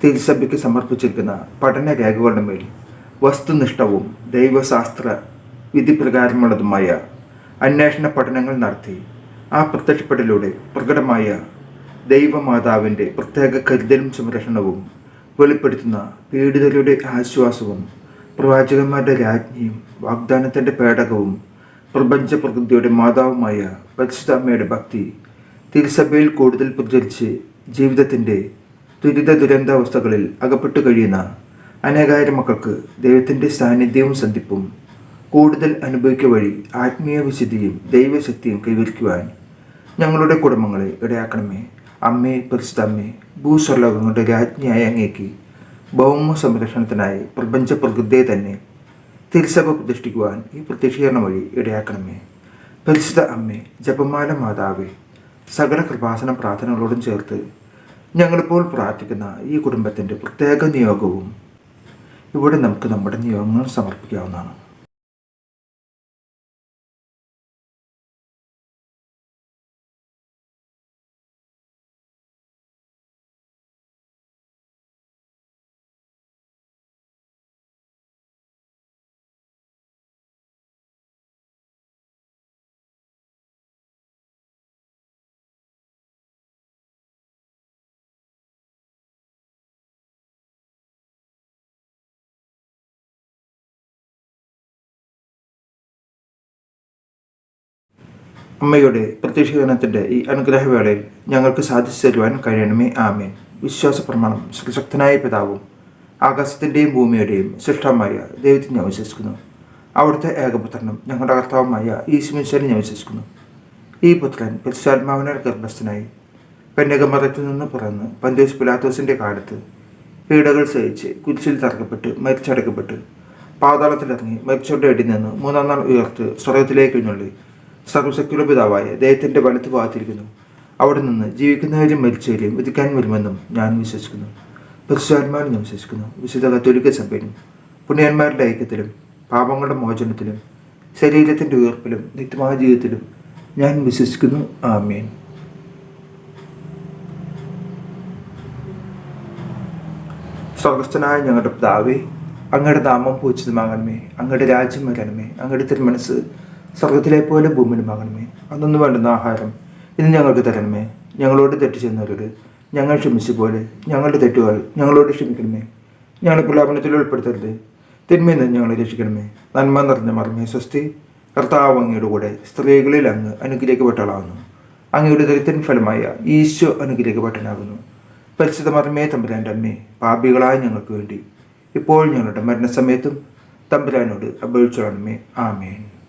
തിരുസഭയ്ക്ക് സമർപ്പിച്ചിരിക്കുന്ന പഠന രേഖകളുടെ മേൽ വസ്തുനിഷ്ഠവും ദൈവശാസ്ത്ര വിധിപ്രകാരമുള്ളതുമായ അന്വേഷണ പഠനങ്ങൾ നടത്തി ആ പ്രത്യക്ഷപ്പെടലിലൂടെ പ്രകടമായ ദൈവമാതാവിന്റെ പ്രത്യേക കരുതലും സംരക്ഷണവും വെളിപ്പെടുത്തുന്ന പീഡിതരുടെ ആശ്വാസവും പ്രവാചകന്മാരുടെ രാജ്ഞിയും വാഗ്ദാനത്തിന്റെ പേടകവും പ്രപഞ്ച പ്രകൃതിയുടെ മാതാവുമായ പരിശുദ്ധ അമ്മയുടെ ഭക്തി തിരുസഭയിൽ കൂടുതൽ പ്രചരിച്ച് ജീവിതത്തിന്റെ ദുരിത ദുരന്താവസ്ഥകളിൽ അകപ്പെട്ടു കഴിയുന്ന അനേകായിരം മക്കൾക്ക് ദൈവത്തിന്റെ സാന്നിധ്യവും സന്ധിപ്പും കൂടുതൽ അനുഭവിക്കുക വഴി ആത്മീയ വിശുദ്ധിയും ദൈവശക്തിയും കൈവരിക്കുവാൻ ഞങ്ങളുടെ കുടുംബങ്ങളെ ഇടയാക്കണമേ. അമ്മേ പരിശുദ്ധ അമ്മേ ഭൂസ്വർലോകങ്ങളുടെ രാജ്ഞിയായ അങ്ങേക്ക് ഭൗമ സംരക്ഷണത്തിനായി പ്രപഞ്ച പ്രകൃതിയെ തന്നെ തിരുസഭ പ്രതിഷ്ഠിക്കുവാൻ ഈ പ്രത്യക്ഷീകരണം വഴി ഇടയാക്കണമേ. പരിശുദ്ധ അമ്മേ ജപമാല മാതാവേ സകല കൃപാസന പ്രാർത്ഥനകളോടും ചേർത്ത് ഞങ്ങളിപ്പോൾ പ്രാർത്ഥിക്കുന്ന ഈ കുടുംബത്തിന്റെ പ്രത്യേക നിയോഗവും ഇവിടെ നമുക്ക് നമ്മുടെ നിയോഗങ്ങൾ സമർപ്പിക്കാവുന്നതാണ്. അമ്മയുടെ പ്രത്യക്ഷീകരണത്തിന്റെ ഈ അനുഗ്രഹവേളയിൽ ഞങ്ങൾക്ക് സാധിച്ചു തരുവാൻ കഴിയണമേ. ആമേൻ. വിശ്വാസ പ്രമാണം ശ്രീശക്തനായ പിതാവും ആകാശത്തിന്റെയും ഭൂമിയുടെയും സൃഷ്ടമായ ദൈവത്തിൽ ഞാൻ വിശ്വസിക്കുന്നു. അവിടുത്തെ ഏകപുത്രനും ഞങ്ങളുടെ കർത്താവുമായ ഈശ്വരനെ ഞാൻ വിശ്വസിക്കുന്നു. ഈ പുത്രൻ പരിശുദ്ധാത്മാവിനാൽ ഗർഭസ്ഥനായി കന്യകമറത്തിൽ നിന്ന് പിറന്ന് പന്തേസ് പിലാത്തോസിന്റെ കാലത്ത് പീഡകൾ സഹിച്ച് കുരിശിൽ തറക്കപ്പെട്ട് മരിച്ചടക്കപ്പെട്ട് പാതാളത്തിലിറങ്ങി മരിച്ചവരുടെ ഇടയിൽ നിന്ന് മൂന്നാം നാൾ ഉയർത്ത് സ്വർഗത്തിലേക്ക് എഴുന്നള്ളി. സർവശക്തിയുടെ പിതാവായ ദൈവത്തിന്റെ വലത്ത് ഭാഗത്തിരിക്കുന്നു. അവിടെ നിന്ന് ജീവിക്കുന്നവരും മരിച്ചവരെയും വിധിക്കാൻ വരുമെന്നും ഞാൻ വിശ്വസിക്കുന്നു. പരിശുദ്ധാത്മാവിൽ ഞാൻ വിശ്വസിക്കുന്നു. വിശുദ്ധ കത്തോലിക്ക സഭയിലും പുണ്യന്മാരുടെ ഐക്യത്തിലും പാപങ്ങളുടെ മോചനത്തിലും ശരീരത്തിന്റെ ഉയർപ്പിലും നിത്യമായ ജീവിതത്തിലും ഞാൻ വിശ്വസിക്കുന്നു. ആമേൻ. സ്വർഗസ്ഥനായ ഞങ്ങളുടെ പിതാവേ അങ്ങയുടെ നാമം പൂജിതമാകണമേ അങ്ങയുടെ രാജ്യം വരണമേ അങ്ങയുടെ തിരുമനസ് സ്വർഗത്തിലെ പോലെ ഭൂമിയിലുമാകണമേ അതൊന്നും വേണ്ടുന്ന ആഹാരം ഇന്ന് ഞങ്ങൾക്ക് തരണമേ. ഞങ്ങളോട് തെറ്റ് ചെയ്യുന്നവരോട് ഞങ്ങൾ ക്ഷമിച്ച പോലെ ഞങ്ങളുടെ തെറ്റുകൾ ഞങ്ങളോട് ക്ഷമിക്കണമേ. ഞങ്ങളെ പ്രലാപനത്തിൽ ഉൾപ്പെടുത്തരുത്. തിന്മയിൽ നിന്ന് ഞങ്ങളെ രക്ഷിക്കണമേ. നന്മ നിറഞ്ഞ മർമ്മേ സ്വസ്തി. കർത്താവ് അങ്ങയുടെ കൂടെ സ്ത്രീകളിൽ അങ്ങ് അനുഗ്രഹിക്കപ്പെട്ടളാകുന്നു അങ്ങയുടെ ദരിദ്രൻ ഫലമായ ഈശോ അനുഗ്രഹിക്കപ്പെട്ടനാകുന്നു പരിശുദ്ധ മർമ്മേ തമ്പുരാന്റെ അമ്മേ പാപികളായ ഞങ്ങൾക്ക് വേണ്ടി ഇപ്പോൾ ഞങ്ങളുടെ മരണസമയത്തും തമ്പുരാനോട് അപേക്ഷിച്ചോളണമേ. ആമേൻ.